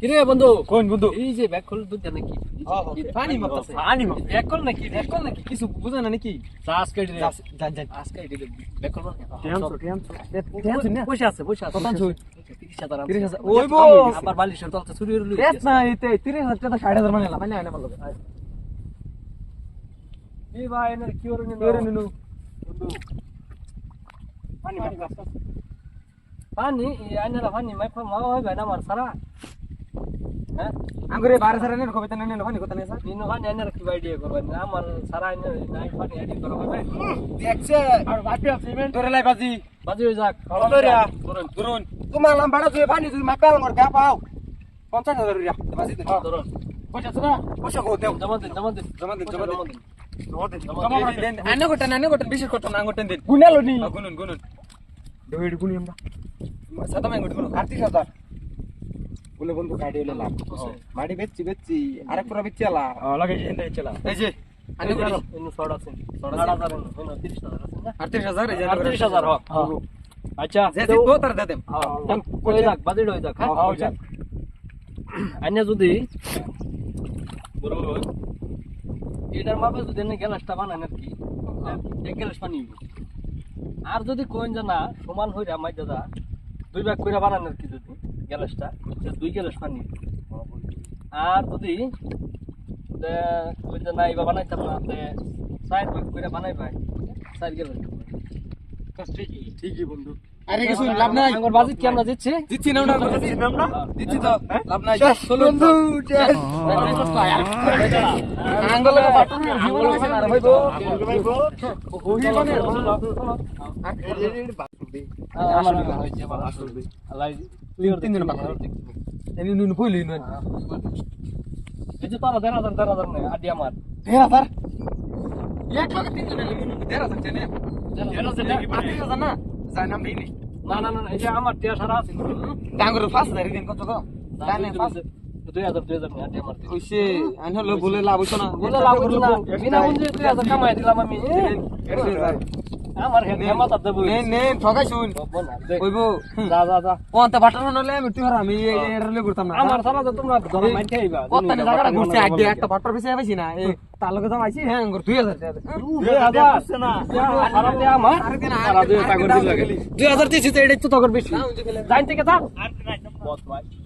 কিরে বন্ধু? কোন বন্ধু? এই যে ব্যাগ খোল দুধ নাকি? পানি মারতাছে? পানি ব্যাগ খোল নাকি? ব্যাগ খোল নাকি? কিছু বুঝে না নাকি? চাষ কেটে রে যান যান। আজকে এই ব্যাগ খোল টেনশন বসে আছে বসে আছে কত আনছো? তিরিশ হাজার। ওই বো। আবার বালিশের তলতে চুরি হলো। এত না এতে 30000 টাকা 60000 মানে না মানে না বলল এই ভাই এনের কি ওরে নিলো? তোরে নিনু পানি পানি? এই আইনারা পানি মাই মা হয় না আমার সারা। হ্যাঁ? 12000 এর কবিতা নেন পানি কথা নেই স্যার। নিনো পানি আইনারা কি আইডিয়া করবেন। আমার সারা আইনারা নাই পানি আইডিয়া করা দেখছে। আর বাকি ইভেন্ট তোরে লাই বাজি। বাজি হয়ে যাক। তোরা। ধরুন। ধরুন তোমার নাম ভাড়া তুই পানি তুই মাপা আমার গা পাও। 50000 রিয়া। বাজি দে। ধরুন পয়সা আছে পয়সা কো দেও। জমা দিন জমা দিন। জমা দিন, জমা দিন। জমা দেন আনে গোটা আনে গোটা বিশেষ গোটা না গোটা দেন। গুনালো নি। গুনুন গুনুন দুই গুনি আমরা সাদা মাই গুনি গুনুন 38000 বলে বন্ধু কাটি হলো লাভ। মাটি বেচছি বেচছি। আরেক পুরা বেচছি আলা। লাগে চলা এই যে আনে গুনি ইনু সড় আছে। সড় হাজার ইনু 30000 আছে না? 38000 এই যে 38000 হ্যাঁ। আচ্ছা যে দিবো তার দে দেম। হ্যাঁ। কই যাক বাজেট হয়ে যাক হ্যাঁ। হ্যাঁ, যাক। আইনা যদি বরাবর এটার মাপে যদি এনে গ্যালাসটা বানান আর কি এক গ্যালাস পানি আর যদি কোন জানা সমান হইরা মাই দাদা দুই ভাগ কইরা বানান আর কি যদি? গ্যালাসটা তো দুই গ্যালাস পানি। আর যদি তে কই জানা ইবা বানাইতাম না চার ভাগ কইরা বানাই ভাই চার গ্যালাস। ঠিকই ঠিকই বন্ধু। আরে কিছু লাভ নাই। আঙ্গুর বাজিত কি আমরা দিচ্ছি? দিচ্ছি না দিচ্ছি না আমরা? দিচ্ছি তো লাভ নাই। বন্ধু, আঙ্গলে বাটন জীবন আছে না ভাইবো ওহি মানে তিন দিন বাকি এনি নুন কইলি নুন দেড় হাজার এক লাখ তিন জন দেড় হাজার চেনে পাঁচ হাজার না যাই নাম নেই ডাঙ্গর পাঁচ হাজার দিন কত তো জানে পাঁচ ওইসে আইন হলো বলে লাভ হইতো না শুন কইবো তা বাটার হলে আমি তুই আমি এর করতাম না। আমার সারা তো তোমরা ধরো মাইন খাইবা কত জায়গাটা ঘুরছে? আগে একটা বাটার পিছে পাইছি না এই তার লগে তো আইছি হ্যাঁ আঙ্গুর 2000 টাকা দুই হাজার। না সারা দিয়ে আমার সারা দিয়ে টাকা দিল লাগে দুই হাজার দিয়েছি তো এটাই তো তখন বেশি জান থেকে থাক ওই বউ কানুন না। করা কানুন তুই আমার মারি বেচাই চল মারি বেচাই না ভাজি ধরাই চল না হারি গেছি আমার বেসম যা আবার তোরা মকে যা আরে মকলা আবার তোরা